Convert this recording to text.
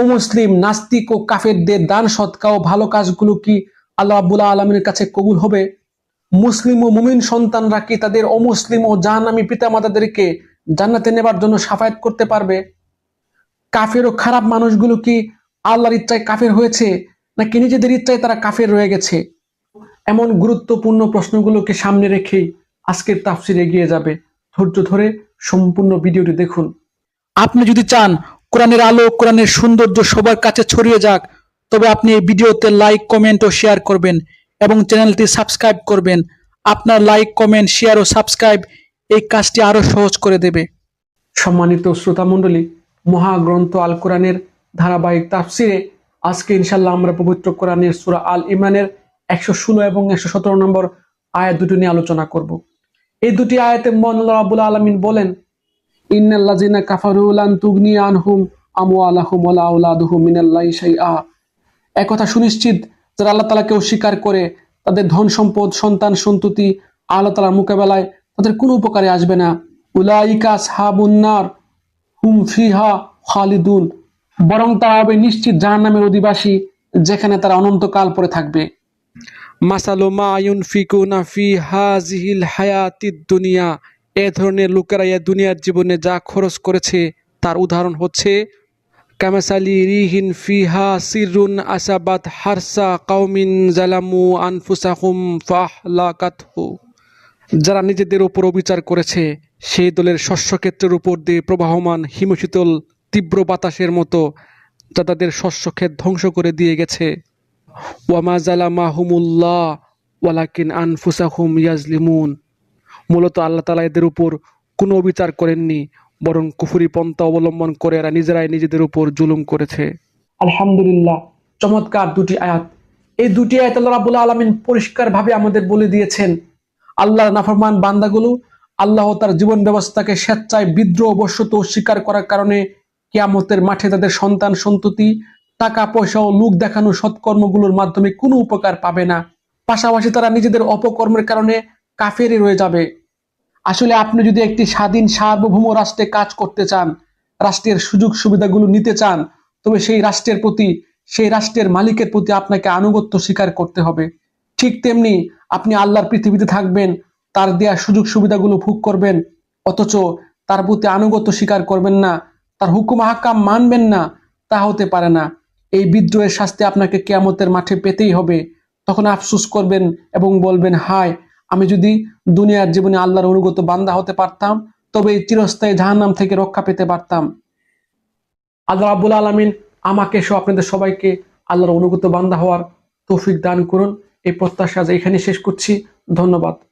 অমুসলিম নাস্তিক ও কাফেরদের দান সৎকা ও ভালো কাজগুলো কি আল্লাহ আব্বুল্লাহ আলমীর কাছে কবুল হবে? মুসলিম ও মুমিন সন্তানরা কি তাদের অমুসলিম ও জাহান্নামী পিতামাতাদেরকে জান্নাতে নেবার জন্য সাফায়াত করতে পারবে? কাফের ও খারাপ মানুষগুলো কি আল্লাহর ইচ্ছায় কাফের হয়েছে, নাকি নিজেদের ইচ্ছায় তারা কাফের রয়ে গেছে? এমন গুরুত্বপূর্ণ প্রশ্নগুলোকে সামনে রেখেই আজকের তাফসির এগিয়ে যাবে। ধৈর্য ধরে সম্পূর্ণ ভিডিওটি দেখুন। আপনি যদি চান কোরআনের আলো, কোরআনের সৌন্দর্য সবার কাছে ছড়িয়ে যাক। তবে আপনি এই ভিডিওতে লাইক কমেন্ট ও শেয়ার করবেন এবং চ্যানেলটি সাবস্ক্রাইব করবেন। আপনার লাইক কমেন্ট শেয়ার ও সাবস্ক্রাইব এই কাজটি আরও সহজ করে দেবে। সম্মানিত শ্রোতা মণ্ডলী, মহাগ্রন্থ আল কোরআনের ধারাবাহিক তাফসিরে আজকে ইনশাল্লাহ আমরা পবিত্র কোরআনের সুরা আল ইমানের একশো ষোলো এবং একশো সতেরো নম্বর আয়াত দুটো নিয়ে আলোচনা করব। এই দুটি আয়াতে মন রাবুল আলমিন বলেন ইন্নাল্লাজিনা কাফারুলান তুগনি আনহুম আমু আলাহুম ওলা মিনাল্লাহি শাইআ। একথা সুনিশ্চিত, যারা আল্লাহ তালাকে অস্বীকার করে, তাদের ধন সম্পদ, সন্তান, সন্ততি, আল্লাহ তালার মোকাবেলায় তাদের কোনো উপকারে আসবে না। উলাইকা সাহাবুন্নার হুম ফিহা খালিদুন। বরং তারা হবে নিশ্চিত জাহান্নামের অধিবাসী, যেখানে তারা অনন্তকাল পরে থাকবে। মাসালো মা ইউনফিকুনা ফি হাজিহিল হায়াতিদ দুনিয়া। এ ধরনের লোকেরা এ দুনিয়ার জীবনে যা খরচ করেছে, তার উদাহরণ হচ্ছে, কামাসালি রিহিন ফিহা সিরুন আসাবাত হারসা কাউমিন জালামু আনফুসাহুম ফাহলাকাতহু। যারা নিজেদের উপর অবিচার করেছে, সেই দলের শস্যক্ষেত্রের উপর দিয়ে প্রবাহমান হিমশীতল তীব্র বাতাসের মতো যা তাদের শস্যক্ষেত ধ্বংস করে দিয়ে গেছে। ওয়ামা জালামা হুমুল্লাহ ওয়ালাকিন আনফুসাহুম ইয়াজলিমুন। মূলত আল্লাহ তালা এদের উপর কোনো অবিচার করেননি, বরং কুফুরি পন্থা অবলম্বন করে এরা নিজেরাই নিজেদের উপর জুলুম করেছে। আলহামদুলিল্লাহ, চমৎকার দুটি আয়াত। এই দুটি আয়াত আল্লাহ রাবুল আলমিন পরিষ্কারভাবে আমাদের বলে দিয়েছেন। আল্লাহর নাফরমান বান্দাগুলো আল্লাহ তার জীবন ব্যবস্থাকে স্বেচ্ছায় বিদ্রোহ বশত অস্বীকার করার কারণে কিয়ামতের মাঠে তাদের সন্তান সন্ততি, টাকা, পয়সা ও লোক দেখানো সৎকর্মগুলোর মাধ্যমে কোনো উপকার পাবে না। পাশাপাশি তারা নিজেদের অপকর্মের কারণে কাফেরই রয়ে যাবে। আসলে আপনি যদি একটি স্বাধীন সার্বভৌম রাষ্ট্রে কাজ করতে চান, রাষ্ট্রের সুযোগ সুবিধাগুলো নিতে চান, তবে সেই রাষ্ট্রের প্রতি, সেই রাষ্ট্রের মালিকের প্রতি আপনাকে আনুগত্য স্বীকার করতে হবে। ঠিক তেমনি আপনি আল্লাহর পৃথিবীতে থাকবেন, তার দেয়া সুযোগ সুবিধাগুলো ভোগ করবেন, অথচ তার প্রতি আনুগত্য স্বীকার করবেন না, তার হুকুম হাক্কাম মানবেন না, তা হতে পারে না। এই বিদ্রোহের শাস্তি আপনাকে কেয়ামতের মাঠে পেতেই হবে। তখন আফসুস করবেন এবং বলবেন, হায় আমি যদি দুনিয়ার জীবনে আল্লাহর অনুগত বান্দা হতে পারতাম, তবে এই চিরস্থায়ী জাহান্নাম থেকে রক্ষা পেতে পারতাম। আল্লাহ আব্বুল আলমিন আমাকে সহ আপনাদের সবাইকে আল্লাহর অনুগত বান্দা হওয়ার তৌফিক দান করুন। এই প্রত্যাশা এখানে শেষ করছি। ধন্যবাদ।